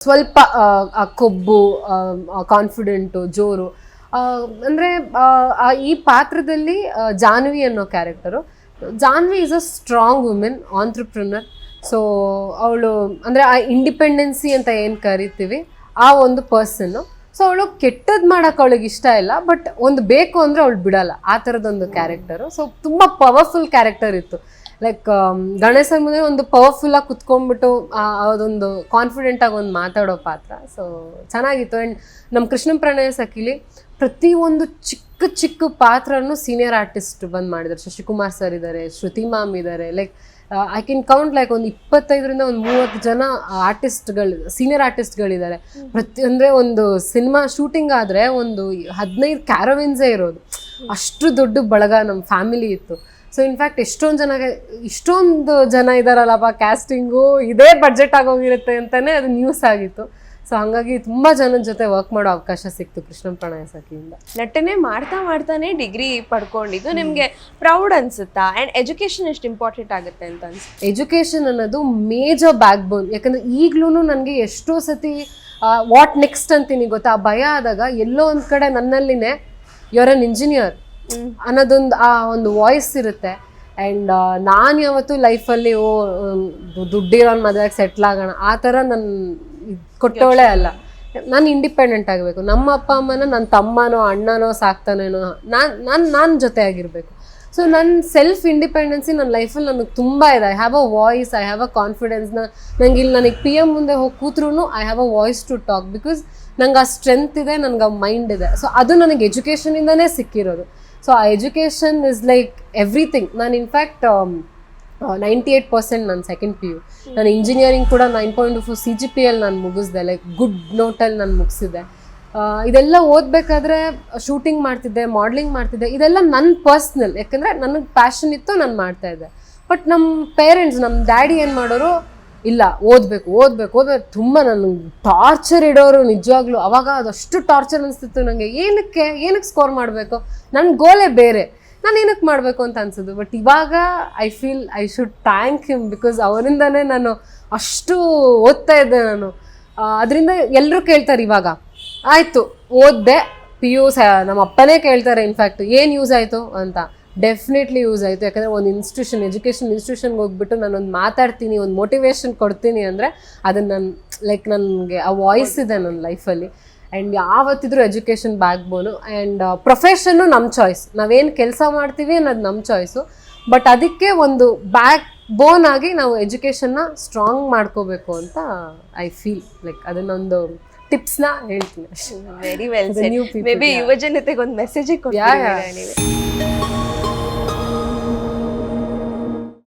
ಸ್ವಲ್ಪ ಆ, ಕೊಬ್ಬು ಕಾನ್ಫಿಡೆಂಟು ಜೋರು ಅಂದ್ರೆ ಈ ಪಾತ್ರದಲ್ಲಿ ಜಾನ್ವಿ ಅನ್ನೋ character Janhvi is a strong women entrepreneur so ಅವಳು ಅಂದ್ರೆ ಆ ಇಂಡಿಪೆಂಡೆನ್ಸಿ ಅಂತ ಏನು ಕರಿತೀವಿ ಆ ಒಂದು ಪರ್ಸನ್ನು ಸೊ ಅವಳು ಕೆಟ್ಟದ್ದು ಮಾಡೋಕೆ ಅವಳಿಗೆ ಇಷ್ಟ ಇಲ್ಲ ಬಟ್ ಒಂದು ಬೇಕು ಅಂದ್ರೆ ಅವಳು ಬಿಡಲ್ಲ. ಆ ಥರದೊಂದು ಕ್ಯಾರೆಕ್ಟರು ಸೊ ತುಂಬಾ ಪವರ್ಫುಲ್ ಕ್ಯಾರೆಕ್ಟರ್ ಇತ್ತು. ಲೈಕ್ ಗಣೇಶ ಮುಂದೆ ಒಂದು ಪವರ್ಫುಲ್ಲಾಗಿ ಕುತ್ಕೊಂಡ್ಬಿಟ್ಟು ಅದೊಂದು ಕಾನ್ಫಿಡೆಂಟ್ ಆಗಿ ಒಂದು ಮಾತಾಡೋ ಪಾತ್ರ. ಸೊ ಚೆನ್ನಾಗಿತ್ತು. ಆ್ಯಂಡ್ ನಮ್ಮ ಕೃಷ್ಣ ಪ್ರಣಯ ಸಖಿಲಿ ಪ್ರತಿಯೊಂದು ಚಿಕ್ಕ ಚಿಕ್ಕ ಪಾತ್ರನೂ ಸೀನಿಯರ್ ಆರ್ಟಿಸ್ಟ್ ಬಂದು ಮಾಡಿದ್ದಾರೆ ಶಶಿಕುಮಾರ್ ಸರ್ ಇದ್ದಾರೆ ಶ್ರುತಿ ಮ್ಯಾಮ್ ಇದ್ದಾರೆ like I can count like ಒಂದು ಇಪ್ಪತ್ತೈದರಿಂದ ಒಂದು ಮೂವತ್ತು ಜನ ಆರ್ಟಿಸ್ಟ್ಗಳು ಸೀನಿಯರ್ ಆರ್ಟಿಸ್ಟ್ಗಳಿದ್ದಾರೆ ಪ್ರತಿ ಅಂದರೆ ಒಂದು ಸಿನಿಮಾ ಶೂಟಿಂಗ್ ಆದರೆ ಒಂದು ಹದಿನೈದು ಕ್ಯಾರವಿನ್ಸೇ ಇರೋದು. ಅಷ್ಟು ದೊಡ್ಡ ಬಳಗ ನಮ್ಮ ಫ್ಯಾಮಿಲಿ ಇತ್ತು. ಸೊ ಇನ್ಫ್ಯಾಕ್ಟ್ ಎಷ್ಟೊಂದು ಜನ ಇಷ್ಟೊಂದು ಜನ ಇದ್ದಾರಲ್ಲಪ್ಪ ಕ್ಯಾಸ್ಟಿಂಗು ಇದೇ ಬಡ್ಜೆಟ್ ಆಗೋಗಿರುತ್ತೆ ಅಂತಲೇ ಅದು ನ್ಯೂಸ್ ಆಗಿತ್ತು. ಸೊ ಹಾಗಾಗಿ ತುಂಬ ಜನದ ಜೊತೆ ವರ್ಕ್ ಮಾಡೋ ಅವಕಾಶ ಸಿಕ್ತು ಕೃಷ್ಣ ಪ್ರಣಯ ಸಖಿಯಿಂದ. ನಟನೆ ಮಾಡ್ತಾ ಮಾಡ್ತಾನೆ ಡಿಗ್ರಿ ಪಡ್ಕೊಂಡಿದ್ದು. ನಿಮಗೆ ಪ್ರೌಡ್ ಅನ್ಸುತ್ತಾ? ಅಂಡ್ ಎಜುಕೇಶನ್ ಎಷ್ಟು ಇಂಪಾರ್ಟೆಂಟ್ ಆಗುತ್ತೆ ಅಂತ ಅನ್ಸುತ್ತೆ? ಎಜುಕೇಷನ್ ಅನ್ನೋದು ಮೇಜರ್ ಬ್ಯಾಕ್ ಬೋನ್ ಯಾಕಂದ್ರೆ ಈಗ್ಲೂ ನನಗೆ ಎಷ್ಟೋ ಸತಿ ವಾಟ್ ನೆಕ್ಸ್ಟ್ ಅಂತೀನಿ ಗೊತ್ತಾ? ಆ ಭಯ ಆದಾಗ ಎಲ್ಲೋ ಒಂದು ಕಡೆ ನನ್ನಲ್ಲಿನೇ ಯುವರ್ ಅನ್ ಇಂಜಿನಿಯರ್ ಅನ್ನೋದೊಂದು ಆ ಒಂದು ವಾಯ್ಸ್ ಇರುತ್ತೆ. ಆ್ಯಂಡ್ ನಾನು ಯಾವತ್ತೂ ಲೈಫಲ್ಲಿ ಓ ದುಡ್ಡಿರೋನ್ ಮದುವೆಗೆ ಸೆಟ್ಲ್ ಆಗೋಣ. ಆ ಥರ ನನ್ನ ಕೊಟ್ಟವಳೆ ಅಲ್ಲ. ನಾನು ಇಂಡಿಪೆಂಡೆಂಟ್ ಆಗಬೇಕು. ನಮ್ಮ ಅಪ್ಪ ಅಮ್ಮನ ನನ್ನ ತಮ್ಮನೋ, ಅಣ್ಣನೋ, ಸಾಕ್ತಾನೇನೋ, ನಾನು ನಾನು ನಾನು ಜೊತೆ ಆಗಿರಬೇಕು. ಸೊ ನನ್ನ ಸೆಲ್ಫ್ ಇಂಡಿಪೆಂಡೆನ್ಸಿ ನನ್ನ ಲೈಫಲ್ಲಿ ನನಗೆ ತುಂಬ ಇದೆ. I have a voice I have a confidence ನಂಗೆ ಇಲ್ಲಿ ನನಗೆ ಪಿ ಎಂ ಮುಂದೆ ಹೋಗಿ ಕೂತ್ರೂ I have a voice to talk because ನಂಗೆ ಆ ಸ್ಟ್ರೆಂತ್ ಇದೆ ನನಗೆ ಆ ಮೈಂಡ್ ಇದೆ. ಸೊ ಅದು ನನಗೆ ಎಜುಕೇಷನಿಂದನೇ ಸಿಕ್ಕಿರೋದು. ಸೊ ಆ ಎಜುಕೇಷನ್ ಇಸ್ ಲೈಕ್ ಎವ್ರಿಥಿಂಗ್ ನಾನು in fact ninety eight percent ನಾನು ಸೆಕೆಂಡ್ ಪಿ ಯು ನಾನು ಇಂಜಿನಿಯರಿಂಗ್ ಕೂಡ nine point four C G P L ನಾನು ಮುಗಿಸ್ದೆ ಲೈಕ್ ಗುಡ್ ನೋಟಲ್ಲಿ ನಾನು ಮುಗಿಸಿದೆ ಇದೆಲ್ಲ ಓದಬೇಕಾದ್ರೆ ಶೂಟಿಂಗ್ ಮಾಡ್ತಿದ್ದೆ ಮಾಡ್ಲಿಂಗ್ ಮಾಡ್ತಿದ್ದೆ, ಇದೆಲ್ಲ ನನ್ನ ಪರ್ಸ್ನಲ್ ಯಾಕಂದರೆ ನನಗೆ ಪ್ಯಾಷನ್ ಇತ್ತು, ನಾನು ಮಾಡ್ತಾ ಇದ್ದೆ. ಬಟ್ ನಮ್ಮ ಪೇರೆಂಟ್ಸ್ ನಮ್ಮ ಡ್ಯಾಡಿ ಏನು ಮಾಡೋರು, ಇಲ್ಲ, ಓದಬೇಕು ಓದಬೇಕು ಓದಬೇಕು. ತುಂಬ ನನಗೆ ಟಾರ್ಚರ್ ಇಡೋರು ನಿಜವಾಗ್ಲೂ. ಅವಾಗ ಅದಷ್ಟು ಟಾರ್ಚರ್ ಅನಿಸ್ತಿತ್ತು ನನಗೆ ಏನಕ್ಕೆ ಏನಕ್ಕೆ ಸ್ಕೋರ್ ಮಾಡಬೇಕು? ನನ್ನ ಗೋಲೇ ಬೇರೆ. ನಾನು ಏನಕ್ಕೆ ಮಾಡಬೇಕು ಅಂತ ಅನ್ಸೋದು? ಬಟ್ ಇವಾಗ I feel I should thank him because ಅವರಿಂದನೇ ನಾನು ಅಷ್ಟು ಓದ್ತಾ ಇದ್ದೆ ನಾನು. ಅದರಿಂದ ಎಲ್ಲರೂ ಕೇಳ್ತಾರೆ ಇವಾಗ. ಆಯಿತು, ಓದ್ದೆ. ಪಿ ಯು ಸ ನಮ್ಮ ಅಪ್ಪನೇ ಕೇಳ್ತಾರೆ ಇನ್ಫ್ಯಾಕ್ಟ್ ಏನು ಯೂಸ್ ಆಯಿತು ಅಂತ. ಡೆಫಿನೆಟ್ಲಿ ಯೂಸ್ ಆಯಿತು. ಯಾಕಂದರೆ ಒಂದು ಇನ್ಸ್ಟಿಟ್ಯೂಷನ್ ಎಜುಕೇಷನ್ ಇನ್ಸ್ಟಿಟ್ಯೂಷನ್ಗೆ ಹೋಗ್ಬಿಟ್ಟು ನಾನೊಂದು ಮಾತಾಡ್ತೀನಿ, ಒಂದು ಮೋಟಿವೇಶನ್ ಕೊಡ್ತೀನಿ ಅಂದರೆ ಅದನ್ನು ನನ್ನ ಲೈಕ್ ನನಗೆ ಆ ವಾಯ್ಸ್ ಇದೆ ನನ್ನ ಲೈಫಲ್ಲಿ ಆ್ಯಂಡ್ ಯಾವತ್ತಿದ್ರೂ ಎಜುಕೇಷನ್ ಬ್ಯಾಕ್ ಬೋನು ಆ್ಯಂಡ್ ಪ್ರೊಫೆಷನ್ನು ನಮ್ಮ ಚಾಯ್ಸ್. ನಾವೇನು ಕೆಲಸ ಮಾಡ್ತೀವಿ ಅನ್ನೋದು ನಮ್ಮ ಚಾಯ್ಸು. ಬಟ್ ಅದಕ್ಕೆ ಒಂದು ಬ್ಯಾಕ್ ಬೋನ್ ಆಗಿ ನಾವು ಎಜುಕೇಷನ್ನ ಸ್ಟ್ರಾಂಗ್ ಮಾಡ್ಕೋಬೇಕು ಅಂತ ಐ ಫೀಲ್. ಲೈಕ್ ಅದನ್ನೊಂದು ಟಿಪ್ಸ್ನ ಹೇಳ್ತೀನಿ ವೆರಿ ವೆಲ್ ಮೇ ಬಿ. ಯುವ ಜನತೆಗೆ ಒಂದು ಮೆಸೇಜ್. ಕೊಡ್ತೀರಾ ನೀವು